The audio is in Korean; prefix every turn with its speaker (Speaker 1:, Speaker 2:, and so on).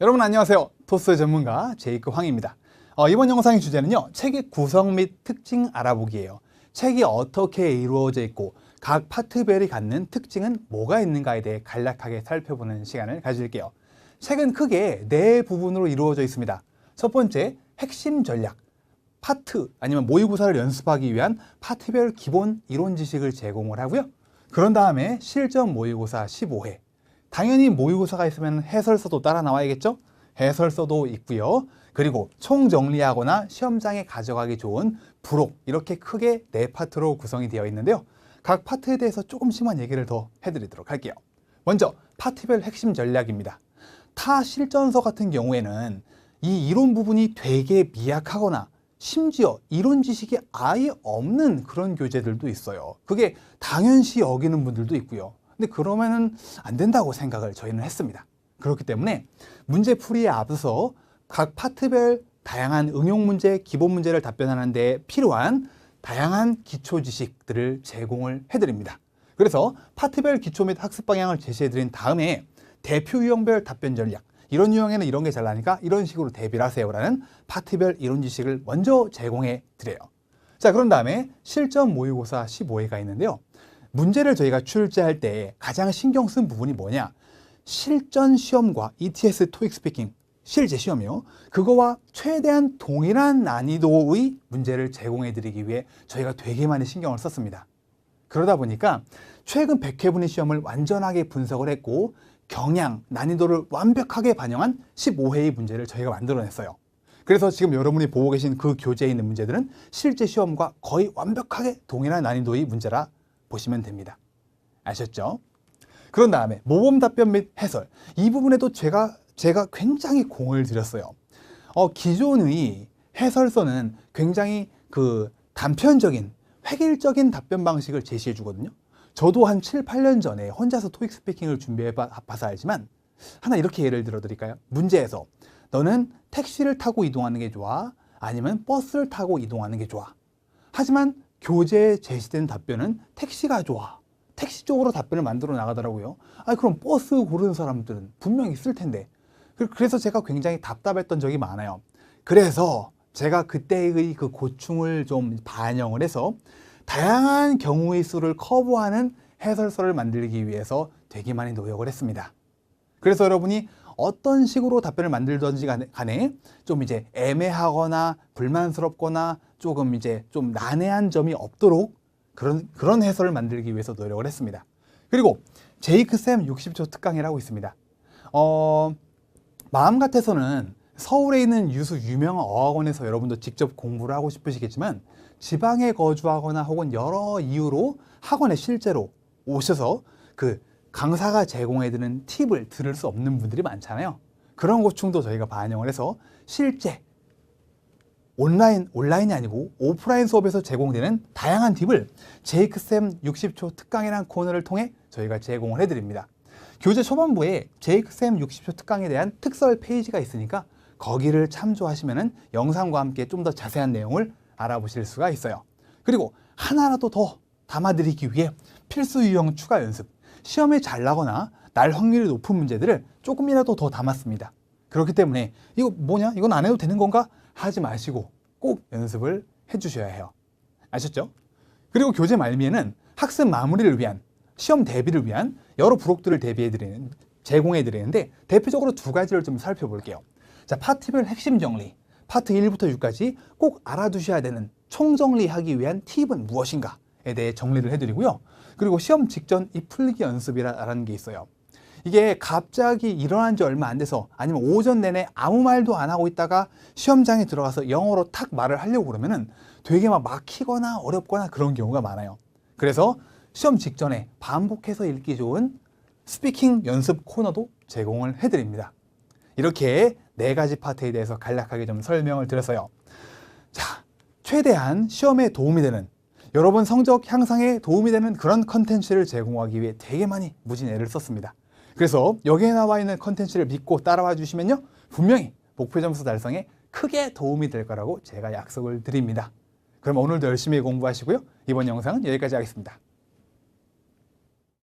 Speaker 1: 여러분 안녕하세요. 토스 전문가 제이크 황입니다. 어, 이번 영상의 주제는요. 책의 구성 및 특징 알아보기예요. 책이 어떻게 이루어져 있고 각 파트별이 갖는 특징은 뭐가 있는가에 대해 간략하게 살펴보는 시간을 가질게요. 책은 크게 네 부분으로 이루어져 있습니다. 첫 번째, 핵심 전략. 파트 아니면 모의고사를 연습하기 위한 파트별 기본 이론 지식을 제공을 하고요. 그런 다음에 실전 모의고사 15회. 당연히 모의고사가 있으면 해설서도 따라 나와야겠죠? 해설서도 있고요. 그리고 총 정리하거나 시험장에 가져가기 좋은 부록 이렇게 크게 네 파트로 구성이 되어 있는데요. 각 파트에 대해서 조금씩만 얘기를 더 해드리도록 할게요. 먼저 파트별 핵심 전략입니다. 타 실전서 같은 경우에는 이 이론 부분이 되게 미약하거나 심지어 이론 지식이 아예 없는 그런 교재들도 있어요. 그게 당연시 여기는 분들도 있고요. 근데 그러면은 안 된다고 생각을 저희는 했습니다. 그렇기 때문에 문제 풀이에 앞서 각 파트별 다양한 응용 문제, 기본 문제를 답변하는 데 필요한 다양한 기초 지식들을 제공을 해드립니다. 그래서 파트별 기초 및 학습 방향을 제시해드린 다음에 대표 유형별 답변 전략, 이런 유형에는 이런 게 잘 나니까 이런 식으로 대비를 하세요라는 파트별 이론 지식을 먼저 제공해 드려요. 자, 그런 다음에 실전 모의고사 15회가 있는데요. 문제를 저희가 출제할 때 가장 신경 쓴 부분이 뭐냐? 실전 시험과 ETS 토익 스피킹 실제 시험이요. 그거와 최대한 동일한 난이도의 문제를 제공해 드리기 위해 저희가 되게 많이 신경을 썼습니다. 그러다 보니까 최근 100회분의 시험을 완전하게 분석을 했고 경향, 난이도를 완벽하게 반영한 15회의 문제를 저희가 만들어냈어요. 그래서 지금 여러분이 보고 계신 그 교재에 있는 문제들은 실제 시험과 거의 완벽하게 동일한 난이도의 문제라 보시면 됩니다. 아셨죠? 그런 다음에 모범 답변 및 해설 이 부분에도 제가 제가 굉장히 공을 들였어요. 어, 기존의 해설서는 굉장히 그 단편적인 획일적인 답변 방식을 제시해 주거든요. 저도 한 7, 8년 전에 혼자서 토익 스피킹을 준비해 봐서 알지만 하나 이렇게 예를 들어 드릴까요? 문제에서 너는 택시를 타고 이동하는 게 좋아? 아니면 버스를 타고 이동하는 게 좋아? 하지만 교재에 제시된 답변은 택시가 좋아. 택시 쪽으로 답변을 만들어 나가더라고요. 아, 그럼 버스 고르는 사람들은 분명히 있을 텐데. 그- 그래서 제가 굉장히 답답했던 적이 많아요. 그래서 제가 그때의 그 고충을 좀 반영을 해서 다양한 경우의 수를 커버하는 해설서를 만들기 위해서 되게 많이 노력을 했습니다. 그래서 여러분이 어떤 식으로 답변을 만들든지 간에- 좀 이제 애매하거나 불만스럽거나 조금 이제 좀 난해한 점이 없도록 그런 그런 해설을 만들기 위해서 노력을 했습니다. 그리고 제이크 쌤 60초 특강이라고 있습니다. 어, 마음 같아서는 서울에 있는 유수 유명한 어학원에서 여러분도 직접 공부를 하고 싶으시겠지만 지방에 거주하거나 혹은 여러 이유로 학원에 실제로 오셔서 그 강사가 제공해드리는 팁을 들을 수 없는 분들이 많잖아요. 그런 고충도 저희가 반영을 해서 실제 온라인, 온라인이 아니고 오프라인 수업에서 제공되는 다양한 팁을 제이크쌤 60초 특강이라는 코너를 통해 저희가 제공을 해드립니다. 교재 초반부에 제이크쌤 60초 특강에 대한 특설 페이지가 있으니까 거기를 참조하시면 영상과 함께 좀 더 자세한 내용을 알아보실 수가 있어요. 그리고 하나라도 더 담아드리기 위해 필수 유형 추가 연습, 시험에 잘 나거나 날 확률이 높은 문제들을 조금이라도 더 담았습니다. 그렇기 때문에 이거 뭐냐? 이건 안 해도 되는 건가? 하지 마시고 꼭 연습을 해주셔야 해요. 아셨죠? 그리고 교재 말미에는 학습 마무리를 위한 시험 대비를 위한 여러 부록들을 대비해 드리는 제공해 드리는데 대표적으로 두 가지를 좀 살펴볼게요. 자, 파트별 핵심 정리. 파트 1부터 6까지 꼭 알아두셔야 되는 총정리하기 위한 팁은 무엇인가에 대해 정리를 해드리고요. 그리고 시험 직전 이 풀기 연습이라는 게 있어요. 이게 갑자기 일어난 지 얼마 안 돼서 아니면 오전 내내 아무 말도 안 하고 있다가 시험장에 들어가서 영어로 탁 말을 하려고 그러면은 되게 막 막히거나 어렵거나 그런 경우가 많아요. 그래서 시험 직전에 반복해서 읽기 좋은 스피킹 연습 코너도 제공을 해드립니다. 이렇게 네 가지 파트에 대해서 간략하게 좀 설명을 드렸어요. 자, 최대한 시험에 도움이 되는 여러분 성적 향상에 도움이 되는 그런 컨텐츠를 제공하기 위해 되게 많이 무진 애를 썼습니다. 그래서 여기에 나와 있는 컨텐츠를 믿고 따라와 주시면요. 분명히 목표 점수 달성에 크게 도움이 될 거라고 제가 약속을 드립니다. 그럼 오늘도 열심히 공부하시고요. 이번 영상은 여기까지 하겠습니다.